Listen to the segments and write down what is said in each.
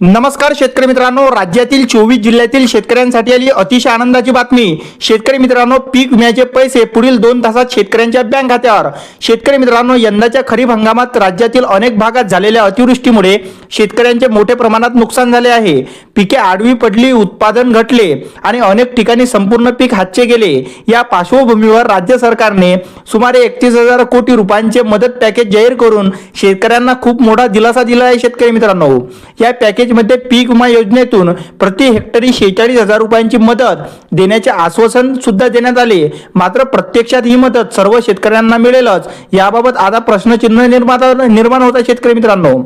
नमस्कार शेतकरी मित्रांनो. राज्यातील चोवीस जिल्ह्यातील शेतकऱ्यांसाठी आली अतिशय आनंदाची बातमी. शेतकरी मित्रांनो पीक विम्याचे पैसे पुढील दोन तासात शेतकऱ्यांच्या बँक खात्यावर. शेतकरी मित्रांनो यंदाच्या खरीप हंगामात राज्यातील अनेक भागात झालेल्या अतिवृष्टीमुळे शेतकऱ्यांचे मोठ्या प्रमाणात नुकसान झाले आहे. पिके आडवी पडली उत्पादन घटले आणि अनेक ठिकाणी संपूर्ण पीक हातचे गेले. या पार्श्वभूमीवर राज्य सरकारने सुमारे एकतीस हजार कोटी रुपयांचे मदत पॅकेज जाहीर करून शेतकऱ्यांना खूप मोठा दिलासा दिला आहे शेतकरी मित्रांनो. या पॅकेज पॅकेजमध्ये पीक विमा योजनेतून प्रति हेक्टरी शेहेचाळीस हजार रुपयांची मदत देण्याचे आश्वासन सुद्धा देण्यात आले. मात्र प्रत्यक्षात ही मदत सर्व शेतकऱ्यांना मिळेलच. याबाबत आता प्रश्नचिन्ह निर्माण निर्माण होत आहे शेतकरी मित्रांनो.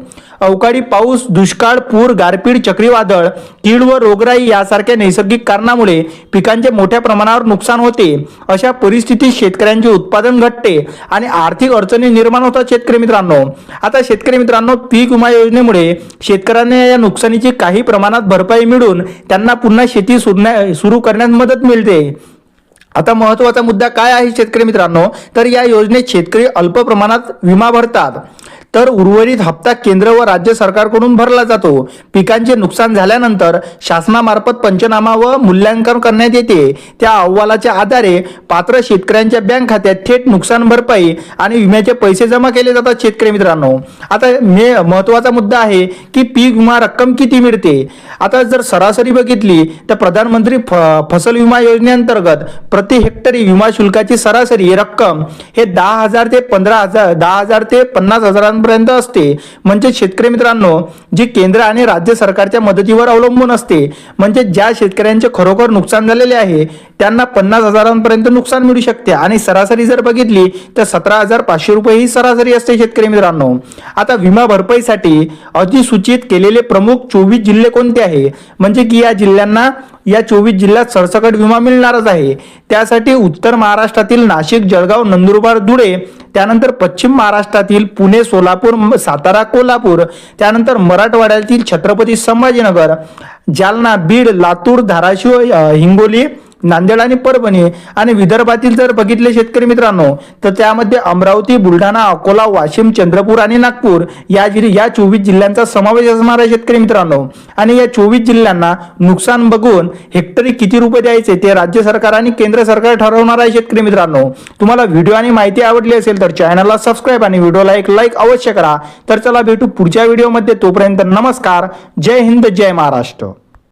अवकाळी पाऊस दुष्काळ पूर गारपीट चक्रीवादळ कीड व रोगराई यासारख्या नैसर्गिक कारणामुळे पिकांचे मोठ्या प्रमाणावर नुकसान होते. अशा परिस्थितीत शेतकऱ्यांचे उत्पादन घटते आणि आर्थिक अडचणी निर्माण होतात शेतकरी मित्रांनो. आता शेतकरी मित्रांनो पीक विमा योजनेमुळे शेतकऱ्यांना या नुकसानीची काही प्रमाणात भरपाई मिळून त्यांना पुन्हा शेती सुरू करण्यास मदत मिळते. आता महत्त्वाचा मुद्दा काय आहे शेतकरी मित्रांनो? तर या योजनेत शेतकरी अल्प प्रमाणात विमा भरतात. तर उर्वरित हप्ता केंद्र व राज्य सरकारकडून भरला जातो. पिकांचे नुकसान झाल्यानंतर शासनामार्फत पंचनामा व मूल्यांकन करण्यात येते. त्या अहवालाच्या आधारे पात्र शेतकऱ्यांच्या बँक खात्यात थेट नुकसान भरपाई आणि विम्याचे पैसे जमा केले जातात शेतकरी मित्रांनो. आता मे महत्त्वाचा मुद्दा आहे की पीक विमा रक्कम किती मिळते? आता जर सरासरी बघितली तर प्रधानमंत्री फ फसल विमा योजनेअंतर्गत प्रति हेक्टरी विमा शुल्काची सरासरी रक्कम हे दहा हजार ते पंधरा हजार दहा हजार ते पन्नास हजारांपर्यंत असते. म्हणजे शेतकरी मित्रांनो जी केंद्र आणि राज्य सरकारच्या मदतीवर अवलंबून असते म्हणजे ज्या शेतकऱ्यांचे खरोखर नुकसान झालेले आहे त्यांना पन्नास हजारांपर्यंत नुकसान मिळू शकते. आणि सरासरी जर बघितली तर सतरा हजार पाचशे रुपये ही सरासरी असते शेतकरी मित्रांनो. आता विमा भरपाईसाठी अधिसूचित केलेले प्रमुख चोवीस जिल्हे कोणते आहे. म्हणजे की या जिल्ह्यांना या चोवीस जिल्ह्यात सरसकट विमा मिळणारच आहे. त्यासाठी उत्तर महाराष्ट्रातील नाशिक जळगाव नंदुरबार धुळे त्यानंतर पश्चिम महाराष्ट्रातील पुणे सोलापूर सातारा कोल्हापूर त्यानंतर मराठवाड्यातील छत्रपती संभाजीनगर जालना बीड लातूर धाराशिव हिंगोली नांदेड आणि परभणी आणि विदर्भातील जर बघितले शेतकरी मित्रांनो तर त्यामध्ये अमरावती बुलढाणा अकोला वाशिम चंद्रपूर आणि नागपूर या जिल्हे या चोवीस जिल्ह्यांचा समावेश असणार आहे शेतकरी मित्रांनो. आणि या चोवीस जिल्ह्यांना नुकसान बघून हेक्टरी किती रुपये द्यायचे ते राज्य सरकार आणि केंद्र सरकार ठरवणार आहे शेतकरी मित्रांनो. तुम्हाला व्हिडिओ आणि माहिती आवडली असेल तर चॅनलला सबस्क्राईब आणि व्हिडिओला एक लाईक अवश्य करा. तर चला भेटू पुढच्या व्हिडिओमध्ये. तोपर्यंत नमस्कार. जय हिंद जय महाराष्ट्र.